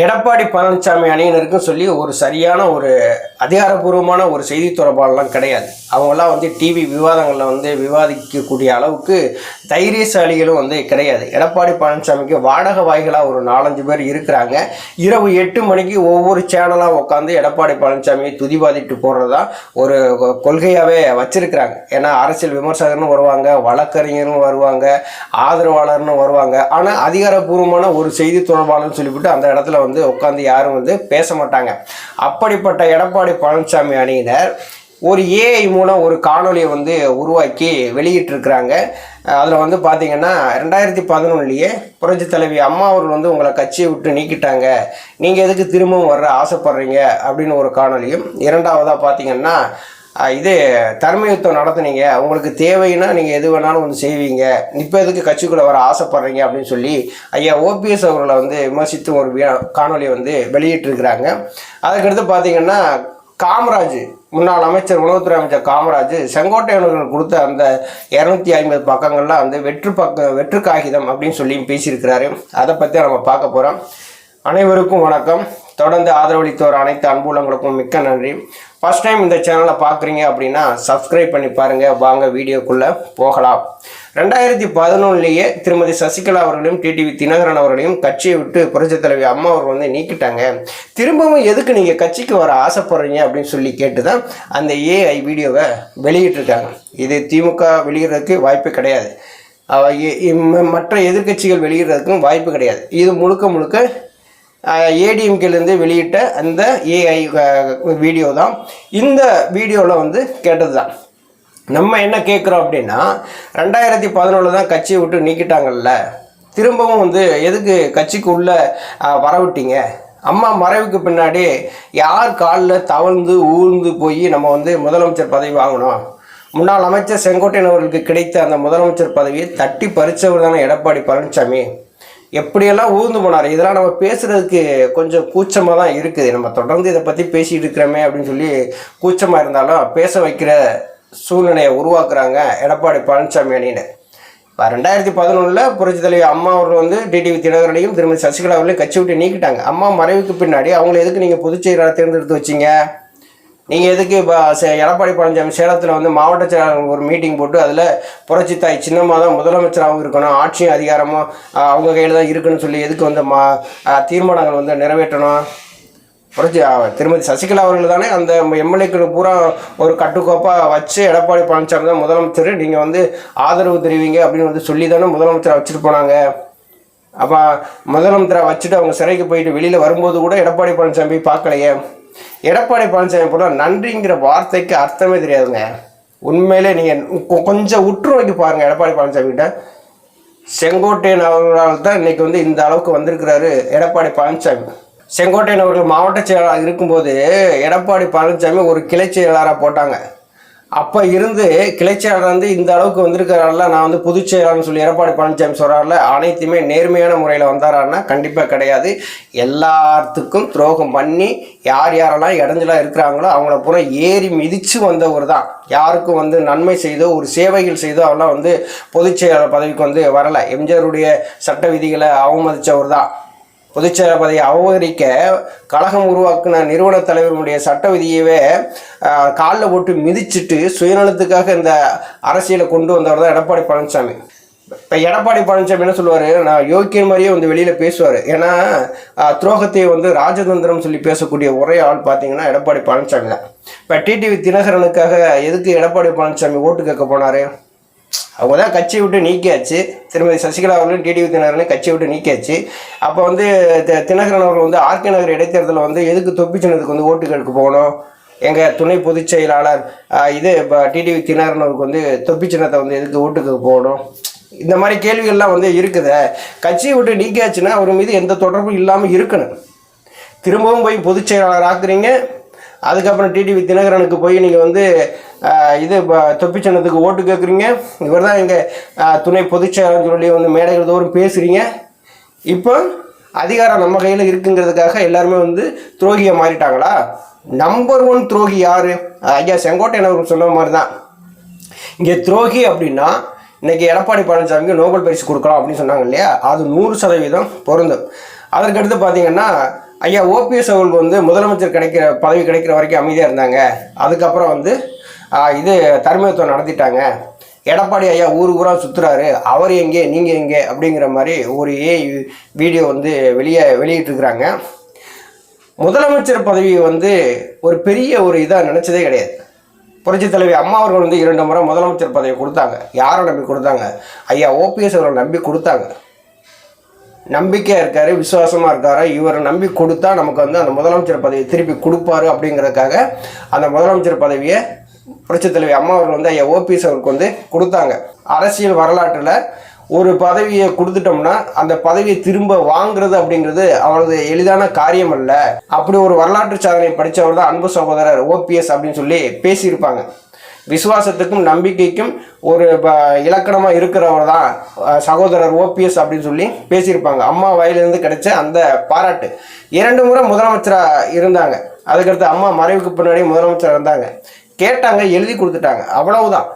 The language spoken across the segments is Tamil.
எடப்பாடி பழனிசாமி அணியினருக்கும் சொல்லி ஒரு சரியான ஒரு அதிகாரப்பூர்வமான ஒரு செய்தி தொடர்பாளர்லாம் கிடையாது. அவங்களாம் வந்து டிவி விவாதங்களில் வந்து விவாதிக்கக்கூடிய அளவுக்கு தைரியசாலிகளும் வந்து கிடையாது. எடப்பாடி பழனிசாமிக்கு வாடகை வாய்களாக ஒரு நாலஞ்சு பேர் இருக்கிறாங்க. இரவு எட்டு மணிக்கு ஒவ்வொரு சேனலாக உட்காந்து எடப்பாடி பழனிசாமியை துதிபாதிட்டு போடுறதா ஒரு கொள்கையாகவே வச்சுருக்கிறாங்க. ஏன்னா அரசியல் விமர்சகர்னு வருவாங்க வழக்கறிஞரும் வருவாங்க ஆதரவாளர்னு வருவாங்க. ஆனால் அதிகாரப்பூர்வமான ஒரு செய்தி தொடர்பாளர்னு சொல்லிவிட்டு அந்த இடத்துல வந்து உட்காந்து யாரும் வந்து பேச மாட்டாங்க. அப்படிப்பட்ட எடப்பாடி பழனிசாமி அணியினர் ஒரு ஏஐ மூலம் ஒரு காணொலியை வந்து உருவாக்கி வெளியிட்டிருக்கிறாங்க. அதில் வந்து பார்த்தீங்கன்னா ரெண்டாயிரத்தி பதினொன்றுலேயே புரட்சி தலைவி அம்மா அவர்கள் வந்து உங்களை கட்சியை விட்டு நீக்கிட்டாங்க. நீங்கள் எதுக்கு திரும்பவும் வர்ற ஆசைப்படுறீங்க? அப்படின்னு ஒரு காணொலியும் இரண்டாவதாக பார்த்தீங்கன்னா இது தர்மயுத்தம் நடத்துனீங்க. உங்களுக்கு தேவைன்னா நீங்கள் எது வேணாலும் வந்து செய்வீங்க. இப்போ எதுக்கு கட்சிக்குள்ளே வர ஆசைப்படுறீங்க அப்படின்னு சொல்லி ஐயா ஓபிஎஸ் அவர்களை வந்து விமர்சித்து ஒரு காணொலி வந்து வெளியிட்டிருக்கிறாங்க. அதுக்கடுத்து பார்த்தீங்கன்னா காமராஜ் முன்னாள் அமைச்சர் உணவுத்துறை அமைச்சர் காமராஜ் செங்கோட்டையவர்கள் கொடுத்த அந்த இரநூத்தி ஐம்பது பக்கங்கள்லாம் வந்து வெற்று பக்க வெற்று காகிதம் அப்படின்னு சொல்லி பேசியிருக்கிறாரு. அதை பற்றி நம்ம பார்க்க போகிறோம் அனைவருக்கும் வணக்கம். தொடர்ந்து ஆதரவளித்தோர் அனைத்து அன்புள்ளங்களுக்கும் மிக்க நன்றி. ஃபர்ஸ்ட் டைம் இந்த சேனலை பார்க்குறீங்க அப்படின்னா சப்ஸ்கிரைப் பண்ணி பாருங்கள் வாங்க வீடியோக்குள்ளே போகலாம். ரெண்டாயிரத்தி பதினொன்றுலேயே திருமதி சசிகலா அவர்களையும் டிடிவி தினகரன் அவர்களையும் கட்சியை விட்டு புரட்சித் தலைவி அம்மா அவர்கள் வந்து நீக்கிட்டாங்க. திரும்பவும் எதுக்கு நீங்கள் கட்சிக்கு வர ஆசைப்படுறீங்க அப்படின்னு சொல்லி கேட்டு தான் அந்த ஏஐ வீடியோவை வெளியிட்டிருக்காங்க. இது திமுக வெளியிடுறதுக்கு வாய்ப்பு கிடையாது. அவ மற்ற எதிர்க்கட்சிகள் வெளியிடுறதுக்கும் வாய்ப்பு கிடையாது. இது முழுக்க முழுக்க ஏடிஎம்கேலேருந்து வெளியிட்ட அந்த ஏஐ வீடியோ தான். இந்த வீடியோவில் வந்து கேட்டது தான் நம்ம என்ன கேட்குறோம் அப்படின்னா ரெண்டாயிரத்தி பதினொன்று தான் கட்சியை விட்டு நீக்கிட்டாங்கல்ல. திரும்பவும் வந்து எதுக்கு கட்சிக்கு உள்ள வரவிட்டீங்க? அம்மா மறைவுக்கு பின்னாடி யார் காலில் தவழ்ந்து ஊழ்ந்து போய் நம்ம வந்து முதலமைச்சர் பதவி வாங்கினோம் முன்னாள் அமைச்சர் செங்கோட்டையன் அவர்களுக்கு கிடைத்த அந்த முதலமைச்சர் பதவியை தட்டி பறிச்சவர் தானே எடப்பாடி பழனிசாமி. எப்படியெல்லாம் ஊர்ந்து போனார்? இதெல்லாம் நம்ம பேசுகிறதுக்கு கொஞ்சம் கூச்சமாக தான் இருக்குது. நம்ம தொடர்ந்து இதை பற்றி பேசிகிட்டு இருக்கிறோமே அப்படின்னு சொல்லி கூச்சமாக இருந்தாலும் பேச வைக்கிற சூழ்நிலையை உருவாக்குறாங்க எடப்பாடி பழனிசாமி அணியினர். இப்போ ரெண்டாயிரத்தி பதினொன்றில் புரட்சி தலைவர் அம்மா அவர்கள் வந்து டிடிவி தினகரனையும் திருமதி சசிகலா அவர்களையும் கட்சி விட்டு நீக்கிட்டாங்க. அம்மா மறைவுக்கு பின்னாடி அவங்கள எதுக்கு நீங்கள் பொதுச் தேர்ந்தெடுத்து வச்சீங்க? நீங்கள் எதுக்கு இப்போ சே- எடப்பாடி பழனிசாமி சேலத்தில் வந்து மாவட்ட செயலாளர் ஒரு மீட்டிங் போட்டு அதில் புரட்சி தாய் சின்னம்மா தான் முதலமைச்சராகவும் இருக்கணும் ஆட்சியும் அதிகாரமும் அவங்க கையில் தான் இருக்குன்னு சொல்லி எதுக்கு வந்து மா தீர்மானங்கள் வந்து நிறைவேற்றணும்? புரட்சி திருமதி சசிகலா அவர்கள் தானே அந்த எம்எல்ஏக்கள் பூரா ஒரு கட்டுக்கோப்பாக வச்சு எடப்பாடி பழனிசாமி தான் முதலமைச்சர். நீங்கள் வந்து ஆதரவு தெரிவிங்க அப்படின்னு வந்து சொல்லி தானே முதலமைச்சரை வச்சுட்டு போனாங்க. அப்போ முதலமைச்சரை வச்சுட்டு அவங்க சிறைக்கு போயிட்டு வெளியில் வரும்போது கூட எடப்பாடி பழனிசாமி பார்க்கலையே? எடப்பாடி பழனிசாமி போல நன்றிங்கிற வார்த்தைக்கு அர்த்தமே தெரியாதுங்க. உண்மையிலே நீங்கள் கொஞ்சம் உற்று நோக்கி பாருங்கள் எடப்பாடி பழனிசாமி கிட்ட. செங்கோட்டையன் அவர்களால் தான் இன்னைக்கு வந்து இந்த அளவுக்கு வந்திருக்கிறாரு எடப்பாடி பழனிசாமி. செங்கோட்டையன் அவர்கள் மாவட்ட செயலாளர் இருக்கும்போது எடப்பாடி பழனிசாமி ஒரு கிளை செயலாளராக போட்டாங்க. அப்போ இருந்து கிளை வந்து இந்த அளவுக்கு வந்திருக்கிறாருல நான் வந்து பொதுச் செயலாளர்னு சொல்லி எடப்பாடி பழனிசாமி சொல்கிறாருல அனைத்துமே நேர்மையான முறையில் வந்தாரான்னா கண்டிப்பாக கிடையாது. எல்லாத்துக்கும் துரோகம் பண்ணி யார் யாரெல்லாம் இடைஞ்சலாக இருக்கிறாங்களோ அவங்கள பூரா ஏறி மிதித்து வந்தவர் தான். யாருக்கும் வந்து நன்மை செய்தோ ஒரு சேவைகள் செய்தோ அவெல்லாம் வந்து பொதுச் செயலாளர் பதவிக்கு வந்து வரலை. எம்ஜிஆருடைய சட்ட விதிகளை அவமதித்தவர் தான். பொதுச்செயலாளர் அவகரிக்க அபகரிக்க கழகம் உருவாக்குன நிறுவன தலைவருடைய சட்ட விதியவே காலில் போட்டு மிதிச்சிட்டு சுயநலத்துக்காக இந்த அரசியலை கொண்டு வந்தவர் தான் எடப்பாடி பழனிசாமி. இப்போ எடப்பாடி பழனிசாமி என்ன சொல்லுவார்? நான் யோக்கியன் மாதிரியே வந்து வெளியில் பேசுவார். ஏன்னா துரோகத்தை வந்து ராஜதந்திரம் சொல்லி பேசக்கூடிய ஒரே ஆள் பார்த்தீங்கன்னா எடப்பாடி பழனிசாமி தான். இப்போ டிடிவி தினகரனுக்காக எதுக்கு எடப்பாடி பழனிசாமி ஓட்டு கேட்க போனார்? அவங்க தான் கட்சி விட்டு நீக்கியாச்சு. திருமதி சசிகலா அவர்களும் டிடிவி தினகரனையும் கட்சி விட்டு நீக்கியாச்சு. அப்போ வந்து தி- தினகரன் அவர்கள் வந்து ஆர்கே நகர் இடைத்தேர்தலில் வந்து எதுக்கு தொப்பி வந்து ஓட்டு கேட்க போகணும்? எங்கள் துணை பொதுச் செயலாளர் இது இப்போ டிடிவி தினகரன் அவருக்கு வந்து தொப்பி சின்னத்தை வந்து எதுக்கு ஓட்டுக்கு போகணும்? இந்த மாதிரி கேள்விகள்லாம் வந்து இருக்குது. கட்சியை விட்டு நீக்கியாச்சுன்னா அவர் மீது எந்த தொடர்பும் இல்லாமல் இருக்கணும். திரும்பவும் போய் பொதுச் செயலாளர் ஆக்குறீங்க. அதுக்கப்புறம் டிடிவி தினகரனுக்கு போய் நீங்கள் வந்து இது தொப்பிச்சனத்துக்கு ஓட்டு கேட்குறீங்க இவர் தான் எங்கள் துணை பொதுச் சொல்லி வந்து மேடைகள் தோறும் பேசுகிறீங்க இப்போ அதிகாரம் நம்ம கையில் இருக்குங்கிறதுக்காக எல்லாருமே வந்து துரோகியை மாறிட்டாங்களா? நம்பர் ஒன் துரோகி யார்? ஐயா செங்கோட்டையன் அவர்கள் சொன்ன மாதிரி தான் இங்கே துரோகி அப்படின்னா இன்றைக்கி எடப்பாடி பழனிசாமிக்கு நோபல் பரிசு கொடுக்கலாம் அப்படின்னு சொன்னாங்க இல்லையா? அது நூறு சதவீதம் பொருந்தும். அதற்கடுத்து பார்த்தீங்கன்னா ஐயா ஓபிஎஸ் அவர்களுக்கு வந்து முதலமைச்சர் கிடைக்கிற பதவி கிடைக்கிற வரைக்கும் அமைதியாக இருந்தாங்க. அதுக்கப்புறம் வந்து இது தர்மயத்துவம் நடத்திட்டாங்க. எடப்பாடி ஐயா ஊர் ஊராக சுற்றுறாரு அவர் எங்கே நீங்கள் எங்கே அப்படிங்கிற மாதிரி ஒரு ஏ வீடியோ வந்து வெளியே வெளியிட்டிருக்கிறாங்க. முதலமைச்சர் பதவியை வந்து ஒரு பெரிய ஒரு இதாக நினச்சதே கிடையாது. புரட்சித் தலைவி அம்மா அவர்கள் வந்து இரண்டு முறை முதலமைச்சர் பதவி கொடுத்தாங்க. யாரை நம்பி கொடுத்தாங்க? ஐயா ஓபிஎஸ் அவர்களை நம்பி கொடுத்தாங்க. நம்பிக்கையாக இருக்கார் விசுவாசமாக இருக்கார் இவரை நம்பி கொடுத்தா நமக்கு வந்து அந்த முதலமைச்சர் பதவியை திருப்பி கொடுப்பாரு அப்படிங்கிறதுக்காக அந்த முதலமைச்சர் பதவியை புரட்சித் தலைவி அம்மா அவர்கள் வந்து ஐயா ஓபிஎஸ் அவருக்கு வந்து கொடுத்தாங்க. அரசியல் வரலாற்றில் ஒரு பதவியை கொடுத்துட்டோம்னா அந்த பதவியை திரும்ப வாங்குறது அப்படிங்கிறது அவரது எளிதான காரியம் அல்ல. அப்படி ஒரு வரலாற்று சாதனை படித்தவர் தான் அன்பு சகோதரர் ஓபிஎஸ் அப்படின்னு சொல்லி பேசியிருப்பாங்க. விசுவாசத்துக்கும் நம்பிக்கைக்கும் ஒரு ப- இருக்கிறவர் தான் சகோதரர் ஓபிஎஸ் அப்படின்னு சொல்லி பேசியிருப்பாங்க. அம்மா வாயிலிருந்து கிடைச்ச அந்த பாராட்டு. இரண்டு முறை முதலமைச்சராக இருந்தாங்க. அதுக்கடுத்து அம்மா மறைவுக்கு பின்னாடி முதலமைச்சராக இருந்தாங்க. கேட்டாங்க எழுதி கொடுத்துட்டாங்க. அவ்வளவுதான்.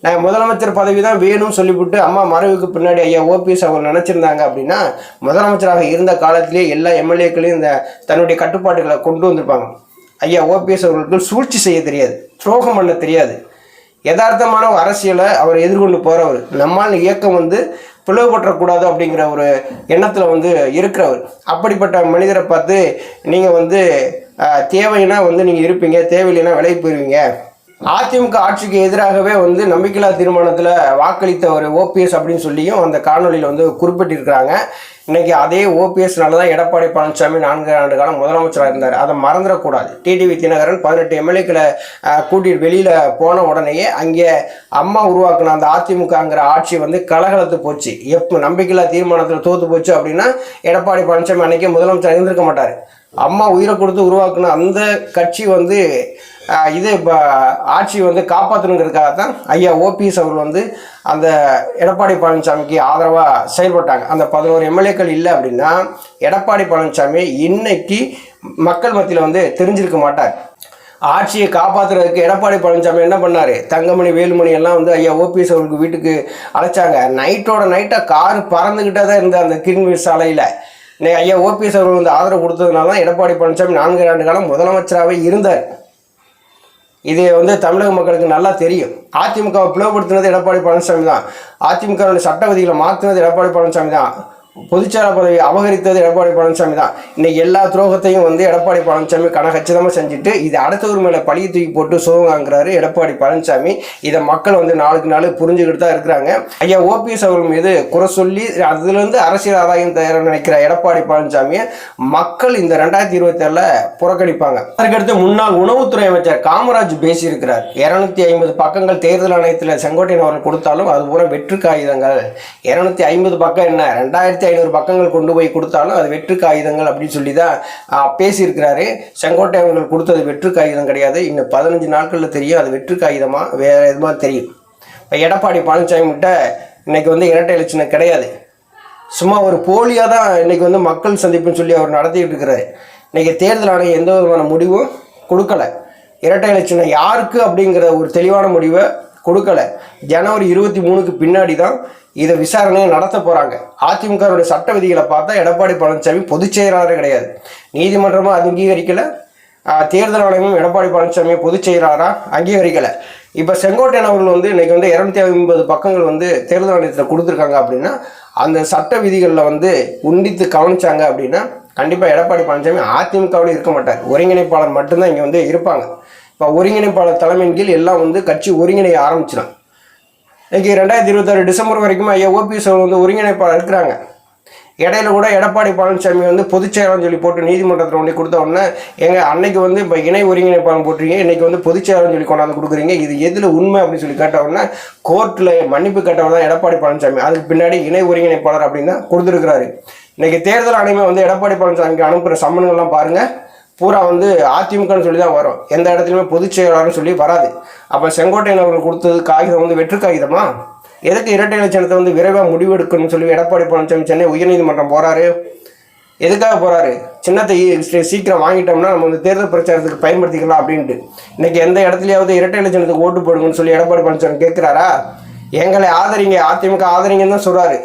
நான் முதலமைச்சர் பதவி தான் வேணும்னு சொல்லிவிட்டு அம்மா மறைவுக்கு பின்னாடி ஐயா ஓபிஎஸ் அவங்க நினச்சிருந்தாங்க அப்படின்னா முதலமைச்சராக இருந்த காலத்திலேயே எல்லா எம்எல்ஏக்களையும் இந்த தன்னுடைய கட்டுப்பாட்டுகளை கொண்டு வந்திருப்பாங்க. ஐயா ஓபிஎஸ் அவர்களுக்கு சூழ்ச்சி செய்ய தெரியாது. துரோகம் பண்ண தெரியாது. யதார்த்தமான ஒரு அரசியலை அவர் எதிர்கொண்டு போகிறவர் நம்மால் இயக்கம் வந்து பிளவுபற்றக்கூடாது அப்படிங்கிற ஒரு எண்ணத்தில் வந்து இருக்கிறவர். அப்படிப்பட்ட மனிதரை பார்த்து நீங்கள் வந்து ஆஹ், தேவைன்னா வந்து நீங்கள் இருப்பீங்க தேவையில்லைன்னா விலகி போயிருவீங்க. அதிமுக ஆட்சிக்கு எதிராகவே வந்து நம்பிக்கையில்லா தீர்மானத்தில் வாக்களித்த ஒரு ஓபிஎஸ் அப்படின்னு சொல்லியும் அந்த காணொலியில் வந்து குறிப்பிட்டிருக்கிறாங்க. இன்னைக்கு அதே ஓபிஎஸ்னால தான் எடப்பாடி பழனிசாமி நான்கு ஆண்டு காலம் முதலமைச்சராக இருந்தார். அதை மறந்துடக்கூடாது. டிடிவி தினகரன் பதினெட்டு எம்எல்ஏக்களை கூட்டிட்டு வெளியில் போன உடனேயே அங்கே அம்மா உருவாக்கின அந்த அதிமுகங்கிற ஆட்சி வந்து கலகலத்து போச்சு. எப்போ நம்பிக்கையில்லா தீர்மானத்தில் தோற்று போச்சு அப்படின்னா எடப்பாடி பழனிசாமி அன்றைக்கி முதலமைச்சர் இருந்திருக்க மாட்டார். அம்மா உயிரை கொடுத்து உருவாக்குன அந்த கட்சி வந்து இது இப்போ ஆட்சி வந்து காப்பாற்றணுங்கிறதுக்காக தான் ஐயா ஓபிஎஸ் அவர்கள் வந்து அந்த எடப்பாடி பழனிசாமிக்கு ஆதரவாக செயல்பட்டாங்க. அந்த பதினோரு எம்எல்ஏக்கள் இல்லை அப்படின்னா எடப்பாடி பழனிசாமி இன்னைக்கு மக்கள் மத்தியில் வந்து தெரிஞ்சிருக்க மாட்டார். ஆட்சியை காப்பாற்றுறதுக்கு எடப்பாடி பழனிசாமி என்ன பண்ணார்? தங்கமணி வேலுமணி எல்லாம் வந்து ஐயா ஓபிஎஸ் அவருக்கு வீட்டுக்கு அழைச்சாங்க. நைட்டோட நைட்டாக கார் பறந்துக்கிட்டே தான் இருந்த அந்த கிருமி சாலையில். இன்னைக்கு ஐயா ஓபிஎஸ் அவர்கள் வந்து ஆதரவு கொடுத்ததுனால தான் எடப்பாடி பழனிசாமி நான்கு ஆண்டு காலம் முதலமைச்சராகவே இருந்தார். இது வந்து தமிழக மக்களுக்கு நல்லா தெரியும். அதிமுகவை பிளவுபடுத்தினது எடப்பாடி பழனிசாமி தான். அதிமுகவுடைய சட்ட விதிகளை மாற்றினது எடப்பாடி பழனிசாமி தான். பொதுச்சார பதவி அபகரித்தது எடப்பாடி பழனிசாமி தான். இன்னைக்கு எல்லா துரோகத்தையும் வந்து எடப்பாடி பழனிசாமி கனகச்சிதமாக செஞ்சுட்டு இது அடுத்தவர் மேலே பழிய தூக்கி போட்டு சோகாங்கிறாரு எடப்பாடி பழனிசாமி. இதை மக்கள் வந்து நாளுக்கு நாள் புரிஞ்சுக்கிட்டு தான் இருக்கிறாங்க. ஐயா ஓபிஎஸ் அவர்கள் மீது குறை சொல்லி அதுலேருந்து அரசியல் ஆதாயம் தயார நினைக்கிற எடப்பாடி பழனிசாமியை மக்கள் இந்த ரெண்டாயிரத்தி இருபத்தி புறக்கணிப்பாங்க. அதுக்கடுத்து முன்னாள் உணவுத்துறை அமைச்சர் காமராஜ் பேசியிருக்கிறார். இரநூத்தி ஐம்பது பக்கங்கள் தேர்தல் ஆணையத்தில் செங்கோட்டையன் அவர்கள் கொடுத்தாலும் அது பூரா வெற்று காகிதங்கள். இரநூத்தி ஐம்பது பக்கம் என்ன? ரெண்டாயிரத்தி ஐநூறு பக்கங்கள் கொண்டு போய் கொடுத்தாலும் அது வெற்று காகிதங்கள் அப்படின்னு சொல்லி தான் பேசியிருக்கிறாரு. செங்கோட்டை அவர்கள் கொடுத்தது வெற்று காகிதம் கிடையாது. இன்னும் பதினஞ்சு நாட்களில் தெரியும். அது வெற்று காகிதமாக வேறு எதுமா தெரியும். இப்போ எடப்பாடி பழனிசாமி கிட்ட இன்றைக்கி வந்து இரட்டை இலட்சணம் கிடையாது. சும்மா ஒரு போலியாக தான் இன்றைக்கி வந்து மக்கள் சந்திப்புன்னு சொல்லி அவர் நடத்திட்டு இருக்கிறாரு. இன்றைக்கி தேர்தல் ஆணையம் எந்த விதமான முடிவும் கொடுக்கல. இரட்டை இலட்சணம் யாருக்கு அப்படிங்கிற ஒரு தெளிவான முடிவை கொடுக்கலை. ஜனவரி இருபத்தி மூணுக்கு பின்னாடி தான் இதை விசாரணையை நடத்த போகிறாங்க அதிமுகவுடைய சட்ட விதிகளை பார்த்தா எடப்பாடி பழனிசாமி பொதுச் செயலாளரே கிடையாது. நீதிமன்றமும் அது அங்கீகரிக்கலை. தேர்தல் ஆணையமும் எடப்பாடி பழனிசாமியை பொதுச் செயலாளராக அங்கீகரிக்கலை. இப்போ செங்கோட்டையன் அவர்கள் வந்து இன்றைக்கி வந்து இரநூத்தி ஐம்பது பக்கங்கள் வந்து தேர்தல் ஆணையத்தில் கொடுத்துருக்காங்க அப்படின்னா அந்த சட்ட விதிகளில் வந்து உண்டித்து கவனிச்சாங்க அப்படின்னா கண்டிப்பாக எடப்பாடி பழனிசாமி அதிமுகவில் இருக்க மாட்டார். ஒருங்கிணைப்பாளர் மட்டும்தான் இங்கே வந்து இருப்பாங்க. இப்போ ஒருங்கிணைப்பாளர் தலைமையின் கீழ் எல்லாம் வந்து கட்சி ஒருங்கிணைய ஆரம்பிச்சிடும். இன்னைக்கு ரெண்டாயிரத்தி இருபத்தாறு டிசம்பர் வரைக்கும் ஐயா ஓபிஎஸ் அவர் வந்து ஒருங்கிணைப்பாளர் இருக்கிறாங்க. இடையில கூட எடப்பாடி பழனிசாமி வந்து பொதுச்செயலாளர் சொல்லி போட்டு நீதிமன்றத்தில் ஒன்றி கொடுத்த உடனே எங்கள் அன்னைக்கு வந்து இப்போ இணை ஒருங்கிணைப்பாளர் போட்டுருங்க இன்னைக்கு வந்து பொதுச்செயலாளர் சொல்லி கொண்டாந்து கொடுக்குறீங்க இது எதில் உண்மை அப்படின்னு சொல்லி கேட்ட உடனே கோர்ட்டில் மன்னிப்பு கேட்டவர் தான் எடப்பாடி பழனிசாமி. அதுக்கு பின்னாடி இணை ஒருங்கிணைப்பாளர் அப்படின்னு தான் கொடுத்துருக்கிறாரு. இன்றைக்கி தேர்தல் ஆணையமே வந்து எடப்பாடி பழனிசாமிக்கு அனுப்புகிற சம்மன்கள்லாம் பாருங்கள் பூரா வந்து அதிமுகன்னு சொல்லி தான் வரும். எந்த இடத்துலையுமே பொதுச் செயலாளர்னு சொல்லி வராது. அப்போ செங்கோட்டையன் அவர்கள் கொடுத்தது காகிதம் வந்து வெற்று காகிதமா? எதுக்கு இரட்டை இலட்சணத்தை வந்து விரைவாக முடிவெடுக்கணும்னு சொல்லி எடப்பாடி பழனிசாமி சென்னை உயர்நீதிமன்றம் போகிறாரு எதுக்காக போகிறாரு சின்னத்தை சீக்கிரம் வாங்கிட்டோம்னா நம்ம வந்து தேர்தல் பிரச்சாரத்துக்கு பயன்படுத்திக்கலாம் அப்படின்ட்டு. இன்றைக்கி எந்த இடத்துலையாவது இரட்டை இலட்சணத்துக்கு ஓட்டு போடுங்கன்னு சொல்லி எடப்பாடி பழனிசாமி கேட்குறாரா எங்களை ஆதரிங்க அதிமுக ஆதரிங்கன்னு தான் சொல்கிறாரு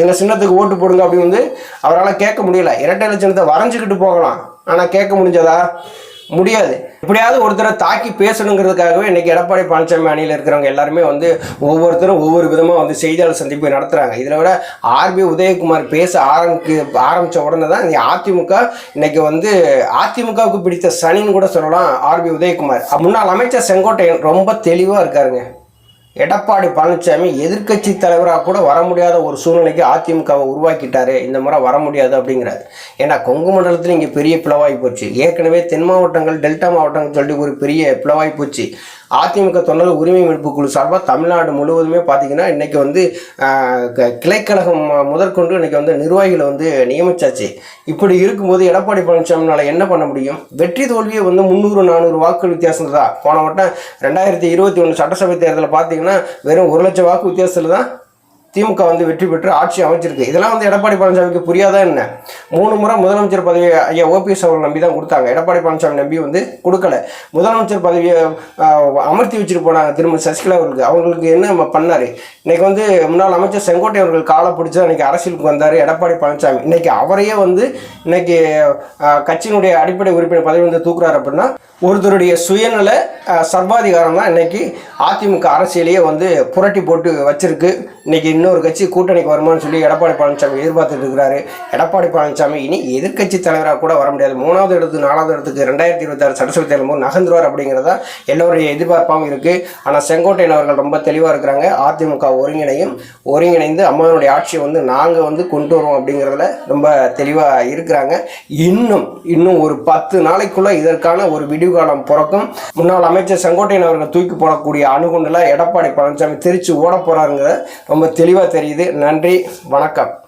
எங்கள் சின்னத்துக்கு ஓட்டு போடுங்க அப்படின்னு வந்து அவரால் கேட்க முடியல. இரட்டை இலட்சணத்தை வரைஞ்சிக்கிட்டு போகலாம். ஆனால் கேட்க முடிஞ்சதா? முடியாது. எப்படியாவது ஒருத்தரை தாக்கி பேசணுங்கிறதுக்காகவே இன்னைக்கு எடப்பாடி பழனிசாமி அணியில் இருக்கிறவங்க எல்லாருமே வந்து ஒவ்வொருத்தரும் ஒவ்வொரு விதமாக வந்து செய்தியாளர் சந்திப்பு நடத்துகிறாங்க இதில் விட ஆர்பி உதயகுமார் பேச ஆரம்பி ஆரம்பித்த உடனே தான் அதிமுக இன்னைக்கு வந்து அதிமுகவுக்கு பிடித்த சனின்னு கூட சொல்லலாம் ஆர்பி உதயகுமார். முன்னாள் அமைச்சர் செங்கோட்டையன் ரொம்ப தெளிவாக இருக்காருங்க. எடப்பாடி பழனிசாமி எதிர்க்கட்சி தலைவராக கூட வர முடியாத ஒரு சூழ்நிலைக்கு அதிமுகவை உருவாக்கிட்டாரு இந்த முறை வர முடியாது அப்படிங்கிறாரு. ஏன்னா கொங்கு மண்டலத்தில் இங்கே பெரிய பிளவாகி போச்சு. ஏற்கனவே தென் மாவட்டங்கள் டெல்டா மாவட்டங்கள் சொல்லிட்டு ஒரு பெரிய பிளவாகி போச்சு. அதிமுக தொண்டர் உரிமை மீட்பு குழு சார்பாக தமிழ்நாடு முழுவதுமே பார்த்தீங்கன்னா இன்றைக்கி வந்து க- கிளைக்கழகம் முதற்கொண்டு இன்றைக்கி வந்து நிர்வாகிகளை வந்து நியமிச்சாச்சு. இப்படி இருக்கும்போது எடப்பாடி பழனிசாமினால என்ன பண்ண முடியும்? வெற்றி தோல்வியை வந்து முந்நூறு நானூறு வாக்குகள் வித்தியாசம் தான். போன வட்டம் ரெண்டாயிரத்தி இருபத்தி ஒன்று சட்டசபை தேர்தலில் பார்த்தீங்கன்னா வெறும் ஒரு லட்சம் வாக்கு வித்தியாசத்தில் தான் திமுக வந்து வெற்றி பெற்று ஆட்சி அமைச்சிருக்கு. இதெல்லாம் வந்து எடப்பாடி பழனிசாமிக்கு புரியாதா என்ன? மூணு முறை முதலமைச்சர் பதவி ஐயா ஓபிஎஸ் அவர்கள் நம்பி தான் கொடுத்தாங்க. எடப்பாடி பழனிசாமி நம்பி வந்து கொடுக்கல. முதலமைச்சர் பதவியை அமர்த்தி வச்சுட்டு போனாங்க திரும்ப சசிகலா அவர்களுக்கு. அவங்களுக்கு என்ன பண்ணார்? இன்னைக்கு வந்து முன்னாள் அமைச்சர் செங்கோட்டை அவர்கள் காலை பிடிச்சி தான் இன்னைக்கு அரசியலுக்கு வந்தார் எடப்பாடி பழனிசாமி. இன்னைக்கு அவரையே வந்து இன்னைக்கு கட்சியினுடைய அடிப்படை உறுப்பினர் பதவி வந்து தூக்குறாரு அப்படின்னா ஒருத்தருடைய சுயநல சர்வாதிகாரம் தான் இன்னைக்கு அதிமுக அரசியலையே வந்து புரட்டி போட்டு வச்சிருக்கு. இன்னைக்கு இன்னொரு கட்சி கூட்டணிக்கு வருமான்னு சொல்லி எடப்பாடி பழனிசாமி எதிர்பார்த்துட்டு இருக்கிறாரு. எடப்பாடி பழனிசாமி இனி எதிர்கட்சி தலைவராக கூட வர முடியாது. மூணாவது இடத்துக்கு நாலாவது இடத்துக்கு ரெண்டாயிரத்தி இருபத்தாறு சட்டசபை தேர்தல் போது நகர்ந்துருவார் அப்படிங்கிறதா எல்லோருடைய எதிர்பார்ப்பாகவும் இருக்குது ஆனால் செங்கோட்டையன் அவர்கள் ரொம்ப தெளிவாக இருக்கிறாங்க. அதிமுக ஒருங்கிணையும் ஒருங்கிணைந்து அம்மாவனுடைய ஆட்சியை வந்து நாங்கள் வந்து கொண்டு வருவோம் அப்படிங்கிறதுல ரொம்ப தெளிவாக இருக்கிறாங்க. இன்னும் இன்னும் ஒரு பத்து நாளைக்குள்ளே இதற்கான ஒரு விடுகாலம் பிறக்கும். முன்னாள் அமைச்சர் செங்கோட்டையன் அவர்கள் தூக்கி போடக்கூடிய அணுகுண்டில் எடப்பாடி பழனிசாமி திருச்சி ஓட போகிறாருங்கிற ரொம்ப தெளிவாக தெரியுது. நன்றி வணக்கம்.